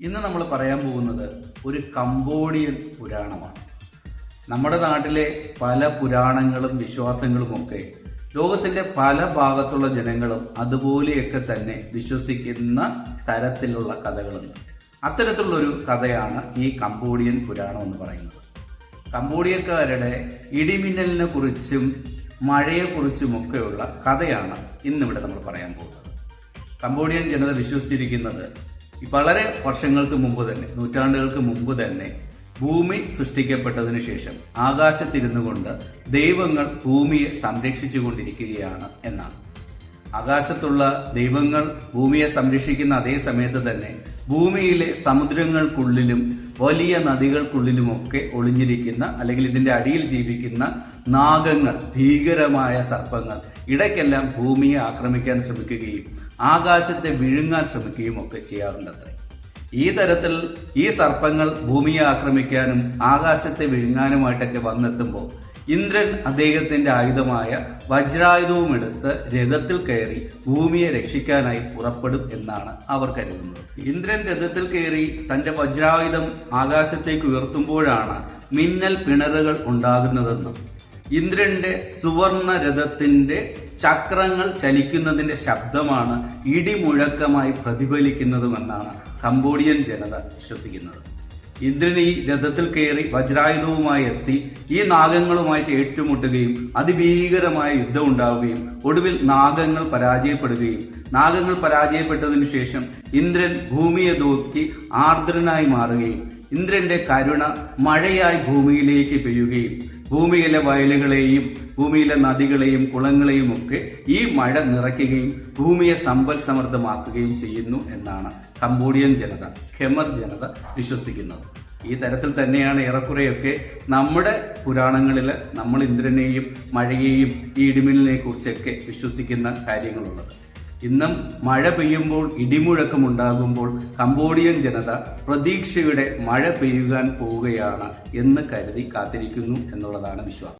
ഇന്ന് നമ്മൾ പറയാൻ പോകുന്നത് ഒരു കംബോഡിയൻ പുരാണമാണ്. നമ്മുടെ നാട്ടിലെ പല പുരാണങ്ങളും വിശ്വാസങ്ങളുമൊക്കെ ലോകത്തിന്റെ പല ഭാഗത്തുള്ള ജനങ്ങളും അതുപോലെയൊക്കെ തന്നെ വിശ്വസിക്കുന്ന തരത്തിലുള്ള കഥകളുണ്ട് അത്തരത്തിലുള്ളൊരു കഥയാണ് ഈ കംബോഡിയൻ പുരാണം എന്ന് പറയുന്നത്. കംബോഡിയക്കാരുടെ ഇടിമിന്നലിനെ കുറിച്ചും മഴയെക്കുറിച്ചുമൊക്കെയുള്ള കഥയാണ് ഇന്നിവിടെ നമ്മൾ പറയാൻ പോകുന്നത്. കംബോഡിയൻ ജനത വിശ്വസിച്ചിരിക്കുന്നത് വളരെ വർഷങ്ങൾക്ക് മുമ്പ് തന്നെ നൂറ്റാണ്ടുകൾക്ക് മുമ്പ് തന്നെ ഭൂമി സൃഷ്ടിക്കപ്പെട്ടതിനു ശേഷം ആകാശത്തിരുന്നു കൊണ്ട് ദൈവങ്ങൾ ഭൂമിയെ സംരക്ഷിച്ചു കൊണ്ടിരിക്കുകയാണ് എന്നാണ്. ആകാശത്തുള്ള ദൈവങ്ങൾ ഭൂമിയെ സംരക്ഷിക്കുന്ന അതേ സമയത്ത് തന്നെ ഭൂമിയിലെ സമുദ്രങ്ങൾക്കുള്ളിലും വലിയ നദികൾക്കുള്ളിലുമൊക്കെ ഒളിഞ്ഞിരിക്കുന്ന അല്ലെങ്കിൽ ഇതിന്റെ അടിയിൽ ജീവിക്കുന്ന നാഗങ്ങൾ ഭീകരമായ സർപ്പങ്ങൾ ഇടയ്ക്കെല്ലാം ഭൂമിയെ ആക്രമിക്കാൻ ശ്രമിക്കുകയും ആകാശത്തെ വിഴുങ്ങാൻ ശ്രമിക്കുകയും ഒക്കെ ചെയ്യാറുണ്ടത്രേ. ഈ തരത്തിൽ ഈ സർപ്പങ്ങൾ ഭൂമിയെ ആക്രമിക്കാനും ആകാശത്തെ വിഴുങ്ങാനുമായിട്ടൊക്കെ വന്നെത്തുമ്പോൾ ഇന്ദ്രൻ അദ്ദേഹത്തിന്റെ ആയുധമായ വജ്രായുധവും എടുത്ത് രഥത്തിൽ കയറി ഭൂമിയെ രക്ഷിക്കാനായി പുറപ്പെടും എന്നാണ് അവർ കരുതുന്നത്. ഇന്ദ്രൻ രഥത്തിൽ കയറി തന്റെ വജ്രായുധം ആകാശത്തേക്ക് ഉയർത്തുമ്പോഴാണ് മിന്നൽ പിണറുകൾ ഉണ്ടാകുന്നതെന്നും ഇന്ദ്രന്റെ സുവർണ രഥത്തിന്റെ ചക്രങ്ങൾ ചലിക്കുന്നതിന്റെ ശബ്ദമാണ് ഇടിമുഴക്കമായി പ്രതിഫലിക്കുന്നതുമെന്നാണ് കംബോഡിയൻ ജനത വിശ്വസിക്കുന്നത്. ഇന്ദ്രൻ ഈ രഥത്തിൽ കയറി വജ്രായുധവുമായി എത്തി ഈ നാഗങ്ങളുമായിട്ട് ഏറ്റുമുട്ടുകയും അതിഭീകരമായ യുദ്ധം ഉണ്ടാവുകയും ഒടുവിൽ നാഗങ്ങൾ പരാജയപ്പെടുകയും നാഗങ്ങൾ പരാജയപ്പെട്ടതിനു ശേഷം ഇന്ദ്രൻ ഭൂമിയെ നോക്കി ആർദ്രനായി മാറുകയും ഇന്ദ്രന്റെ കരുണ മഴയായി ഭൂമിയിലേക്ക് പെയ്യുകയും ഭൂമിയിലെ വയലുകളെയും ഭൂമിയിലെ നദികളെയും കുളങ്ങളെയും ഒക്കെ ഈ മഴ നിറയ്ക്കുകയും ഭൂമിയെ സമ്പൽ സമൃദ്ധമാക്കുകയും ചെയ്യുന്നു എന്നാണ് കംബോഡിയൻ ജനത ഖെമർ ജനത വിശ്വസിക്കുന്നത്. ഈ തരത്തിൽ തന്നെയാണ് ഏറെക്കുറെയൊക്കെ നമ്മുടെ പുരാണങ്ങളിൽ നമ്മൾ ഇന്ദ്രനെയും മഴയെയും ഈ ഇടിമിന്നലിനെ കുറിച്ചൊക്കെ വിശ്വസിക്കുന്ന കാര്യങ്ങളുള്ളത്. ഇന്നും മഴ പെയ്യുമ്പോൾ ഇടിമുഴക്കം ഉണ്ടാകുമ്പോൾ കംബോഡിയൻ ജനത പ്രതീക്ഷയുടെ മഴ പെയ്യുവാൻ പോവുകയാണ് എന്ന് കരുതി കാത്തിരിക്കുന്നു എന്നുള്ളതാണ് വിശ്വാസം.